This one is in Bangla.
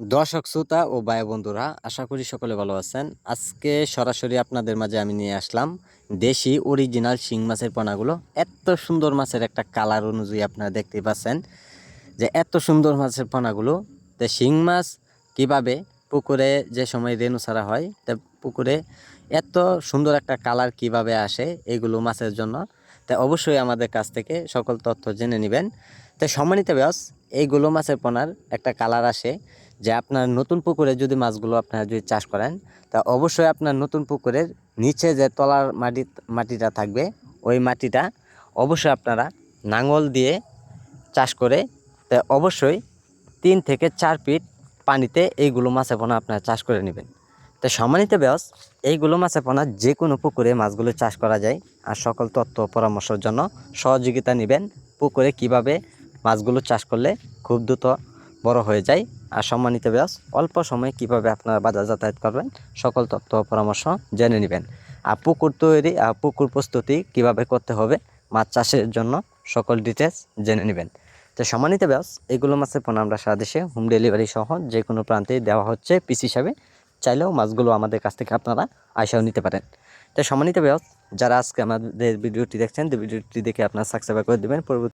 দর্শক, শ্রোতা ও ভাই বন্ধুরা আশা করি সকলে ভালো আছেন। আজকে সরাসরি আপনাদের মাঝে আমি নিয়ে আসলাম দেশি অরিজিনাল শিং মাছের পোনাগুলো। এত সুন্দর মাছের একটা কালার অনুযায়ী আপনারা দেখতে পাচ্ছেন যে এত সুন্দর মাছের পোনাগুলো। তো শিং মাছ কীভাবে পুকুরে যে সময় রেণু ছাড়া হয়, তা পুকুরে এত সুন্দর একটা কালার কীভাবে আসে এগুলো মাছের জন্য, তা অবশ্যই আমাদের কাছ থেকে সকল তথ্য জেনে নেবেন। তো সম্মানিত ব্যাস এইগুলো মাছের পোনার একটা কালার আসে যে আপনার নতুন পুকুরে যদি মাছগুলো আপনারা যদি চাষ করেন, তা অবশ্যই আপনার নতুন পুকুরের নিচে যে তলার মাটি, মাটিটা থাকবে, ওই মাটিটা অবশ্যই আপনারা নাঙল দিয়ে চাষ করে, তা অবশ্যই তিন থেকে চার ফিট পানিতে এইগুলো মাছে পোনা আপনারা চাষ করে নেবেন। তো সম্মানিত ব্যাস এইগুলো মাছে পোনা যে কোনো পুকুরে মাছগুলো চাষ করা যায়, আর সকল তথ্য পরামর্শের জন্য সহযোগিতা নেবেন পুকুরে কীভাবে মাছগুলো চাষ করলে খুব দ্রুত বড় হয়ে যায়। আর সম্মানিত ব্যাস অল্প সময়ে কীভাবে আপনারা বাজার যাতায়াত করবেন, সকল তথ্য পরামর্শ জেনে নেবেন। আর পুকুর তৈরি আর পুকুর প্রস্তুতি কীভাবে করতে হবে, মাছ চাষের জন্য সকল ডিটেলস জেনে নেবেন। তো সম্মানিত ব্যাস এগুলো মাছের পোনা আমরা সারা দেশে হোম ডেলিভারি সহ যে কোনো প্রান্তে দেওয়া হচ্ছে পিস হিসাবে। চাইলেও মাছগুলো আমাদের কাছ থেকে আপনারা আয়সাও নিতে পারেন। তো সম্মানিত ব্যাস যারা আজকে আমাদের ভিডিওটি দেখছেন ভিডিওটি দেখে আপনারা সাবস্ক্রাইব করে দেবেন। পরবর্তী